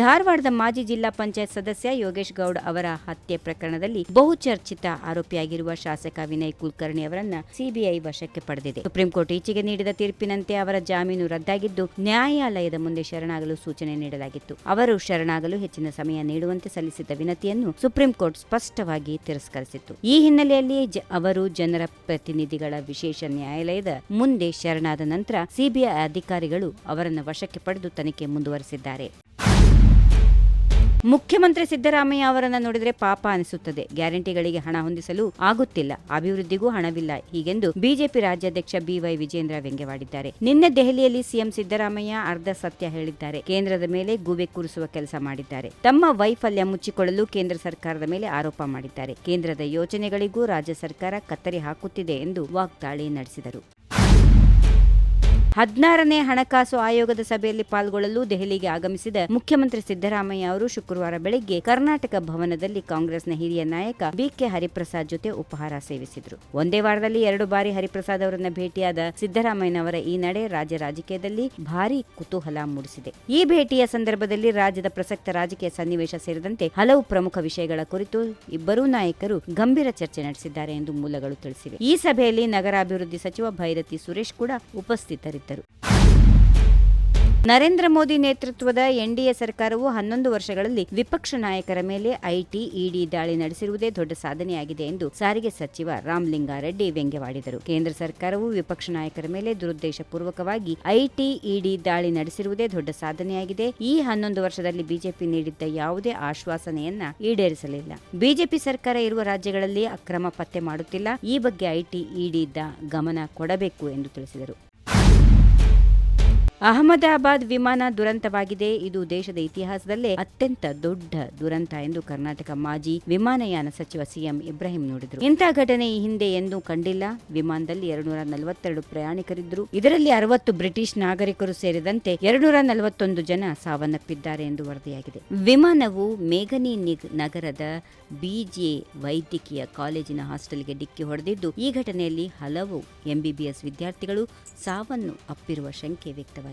ಧಾರವಾಡದ ಮಾಜಿ ಜಿಲ್ಲಾ ಪಂಚಾಯತ್ ಸದಸ್ಯ ಯೋಗೇಶ್ ಗೌಡ್ ಅವರ ಹತ್ಯೆ ಪ್ರಕರಣದಲ್ಲಿ ಬಹುಚರ್ಚಿತ ಆರೋಪಿಯಾಗಿರುವ ಶಾಸಕ ವಿನಯ್ ಕುಲಕರ್ಣಿ ಅವರನ್ನ ಸಿಬಿಐ ವಶಕ್ಕೆ ಪಡೆದಿದೆ. ಸುಪ್ರೀಂ ಕೋರ್ಟ್ ಈಚೆಗೆ ನೀಡಿದ ತೀರ್ಪಿನಂತೆ ಅವರ ಜಾಮೀನು ರದ್ದಾಗಿದ್ದು, ನ್ಯಾಯಾಲಯದ ಮುಂದೆ ಶರಣಾಗಲು ಸೂಚನೆ ನೀಡಲಾಗಿತ್ತು. ಅವರು ಶರಣಾಗಲು ಹೆಚ್ಚಿನ ಸಮಯ ನೀಡುವಂತೆ ಸಲ್ಲಿಸಿದ್ದ ವಿನತಿಯನ್ನು ಸುಪ್ರೀಂ ಕೋರ್ಟ್ ಸ್ಪಷ್ಟವಾಗಿ ತಿರಸ್ಕರಿಸಿತ್ತು. ಈ ಹಿನ್ನೆಲೆಯಲ್ಲಿ ಅವರು ಜನರ ಪ್ರತಿನಿಧಿಗಳ ವಿಶೇಷ ನ್ಯಾಯಾಲಯದ ಮುಂದೆ ಶರಣಾದ ನಂತರ ಸಿಬಿಐ ಅಧಿಕಾರಿಗಳು ಅವರನ್ನು ವಶಕ್ಕೆ ಪಡೆದು ತನಿಖೆ ಮುಂದುವರೆಸಿದ್ದಾರೆ. ಮುಖ್ಯಮಂತ್ರಿ ಸಿದ್ದರಾಮಯ್ಯ ಅವರನ್ನು ನೋಡಿದರೆ ಪಾಪ ಅನಿಸುತ್ತದೆ. ಗ್ಯಾರಂಟಿಗಳಿಗೆ ಹಣ ಹೊಂದಿಸಲು ಆಗುತ್ತಿಲ್ಲ. ಅಭಿವೃದ್ಧಿಗೂ ಹಣವಿಲ್ಲ. ಹೀಗೆಂದು ಬಿಜೆಪಿ ರಾಜ್ಯಾಧ್ಯಕ್ಷ ಬಿವೈ ವಿಜೇಂದ್ರ ವ್ಯಂಗ್ಯವಾಡಿದ್ದಾರೆ. ನಿನ್ನೆ ದೆಹಲಿಯಲ್ಲಿ ಸಿಎಂ ಸಿದ್ದರಾಮಯ್ಯ ಅರ್ಧ ಸತ್ಯ ಹೇಳಿದ್ದಾರೆ. ಕೇಂದ್ರದ ಮೇಲೆ ಗೂಬೆ ಕೂರಿಸುವ ಕೆಲಸ ಮಾಡಿದ್ದಾರೆ. ತಮ್ಮ ವೈಫಲ್ಯ ಮುಚ್ಚಿಕೊಳ್ಳಲು ಕೇಂದ್ರ ಸರ್ಕಾರದ ಮೇಲೆ ಆರೋಪ ಮಾಡಿದ್ದಾರೆ. ಕೇಂದ್ರದ ಯೋಜನೆಗಳಿಗೂ ರಾಜ್ಯ ಸರ್ಕಾರ ಕತ್ತರಿ ಹಾಕುತ್ತಿದೆ ಎಂದು ವಾಗ್ದಾಳಿ ನಡೆಸಿದರು. ಹದಿನಾರನೇ ಹಣಕಾಸು ಆಯೋಗದ ಸಭೆಯಲ್ಲಿ ಪಾಲ್ಗೊಳ್ಳಲು ದೆಹಲಿಗೆ ಆಗಮಿಸಿದ ಮುಖ್ಯಮಂತ್ರಿ ಸಿದ್ದರಾಮಯ್ಯ ಅವರು ಶುಕ್ರವಾರ ಬೆಳಗ್ಗೆ ಕರ್ನಾಟಕ ಭವನದಲ್ಲಿ ಕಾಂಗ್ರೆಸ್ನ ಹಿರಿಯ ನಾಯಕ ಬಿಕೆ ಹರಿಪ್ರಸಾದ್ ಜೊತೆ ಉಪಹಾರ ಸೇವಿಸಿದರು. ಒಂದೇ ವಾರದಲ್ಲಿ ಎರಡು ಬಾರಿ ಹರಿಪ್ರಸಾದ್ ಅವರನ್ನ ಭೇಟಿಯಾದ ಸಿದ್ದರಾಮಯ್ಯನವರ ಈ ನಡೆ ರಾಜ್ಯ ರಾಜಕೀಯದಲ್ಲಿ ಭಾರೀ ಕುತೂಹಲ ಮೂಡಿಸಿದೆ. ಈ ಭೇಟಿಯ ಸಂದರ್ಭದಲ್ಲಿ ರಾಜ್ಯದ ಪ್ರಸಕ್ತ ರಾಜಕೀಯ ಸನ್ನಿವೇಶ ಸೇರಿದಂತೆ ಹಲವು ಪ್ರಮುಖ ವಿಷಯಗಳ ಕುರಿತು ಇಬ್ಬರೂ ನಾಯಕರು ಗಂಭೀರ ಚರ್ಚೆ ನಡೆಸಿದ್ದಾರೆ ಎಂದು ಮೂಲಗಳು ತಿಳಿಸಿವೆ. ಈ ಸಭೆಯಲ್ಲಿ ನಗರಾಭಿವೃದ್ಧಿ ಸಚಿವ ಭೈರತಿ ಸುರೇಶ್ ಕೂಡ ಉಪಸ್ಥಿತರಿದ್ದರು. ನರೇಂದ್ರ ಮೋದಿ ನೇತೃತ್ವದ ಎನ್ಡಿಎ ಸರ್ಕಾರವು ಹನ್ನೊಂದು ವರ್ಷಗಳಲ್ಲಿ ವಿಪಕ್ಷ ನಾಯಕರ ಮೇಲೆ ಐಟಿ, ಇಡಿ ದಾಳಿ ನಡೆಸಿರುವುದೇ ದೊಡ್ಡ ಸಾಧನೆಯಾಗಿದೆ ಎಂದು ಸಾರಿಗೆ ಸಚಿವ ರಾಮಲಿಂಗಾರೆಡ್ಡಿ ವ್ಯಂಗ್ಯವಾಡಿದರು. ಕೇಂದ್ರ ಸರ್ಕಾರವು ವಿಪಕ್ಷ ನಾಯಕರ ಮೇಲೆ ದುರುದ್ದೇಶಪೂರ್ವಕವಾಗಿ ಐಟಿ, ಇಡಿ ದಾಳಿ ನಡೆಸಿರುವುದೇ ದೊಡ್ಡ ಸಾಧನೆಯಾಗಿದೆ. ಈ ಹನ್ನೊಂದು ವರ್ಷದಲ್ಲಿ ಬಿಜೆಪಿ ನೀಡಿದ್ದ ಯಾವುದೇ ಆಶ್ವಾಸನೆಯನ್ನ ಈಡೇರಿಸಲಿಲ್ಲ. ಬಿಜೆಪಿ ಸರ್ಕಾರ ಇರುವ ರಾಜ್ಯಗಳಲ್ಲಿ ಅಕ್ರಮ ಪತ್ತೆ ಮಾಡುತ್ತಿಲ್ಲ. ಈ ಬಗ್ಗೆ ಐಟಿ, ಇಡಿ ಗಮನ ಕೊಡಬೇಕು ಎಂದು ತಿಳಿಸಿದರು. ಅಹಮದಾಬಾದ್ ವಿಮಾನ ದುರಂತವಾಗಿದೆ. ಇದು ದೇಶದ ಇತಿಹಾಸದಲ್ಲೇ ಅತ್ಯಂತ ದೊಡ್ಡ ದುರಂತ ಎಂದು ಕರ್ನಾಟಕ ಮಾಜಿ ವಿಮಾನಯಾನ ಸಚಿವ ಸಿಎಂ ಇಬ್ರಾಹಿಂ ನುಡಿದರು. ಇಂತಹ ಘಟನೆ ಈ ಹಿಂದೆ ಎಂದೂ ಕಂಡಿಲ್ಲ. ವಿಮಾನದಲ್ಲಿ ಎರಡ್ನೂರ ನಲವತ್ತೆರಡು ಪ್ರಯಾಣಿಕರಿದ್ದರು ಇದರಲ್ಲಿ ಅರವತ್ತು ಬ್ರಿಟಿಷ್ ನಾಗರಿಕರು ಸೇರಿದಂತೆ ಎರಡ್ನೂರ ನಲವತ್ತೊಂದು ಜನ ಸಾವನ್ನಪ್ಪಿದ್ದಾರೆ ಎಂದು ವರದಿಯಾಗಿದೆ. ವಿಮಾನವು ಮೇಘನಿ ನಿಗ್ ನಗರದ ಬಿಜೆ ವೈದ್ಯಕೀಯ ಕಾಲೇಜಿನ ಹಾಸ್ಟೆಲ್ಗೆ ಡಿಕ್ಕಿ ಹೊಡೆದಿದ್ದು, ಈ ಘಟನೆಯಲ್ಲಿ ಹಲವು ಎಂಬಿಬಿಎಸ್ ವಿದ್ಯಾರ್ಥಿಗಳು ಸಾವನ್ನು ಅಪ್ಪಿರುವ ಶಂಕೆ ವ್ಯಕ್ತವಾಗಿದೆ.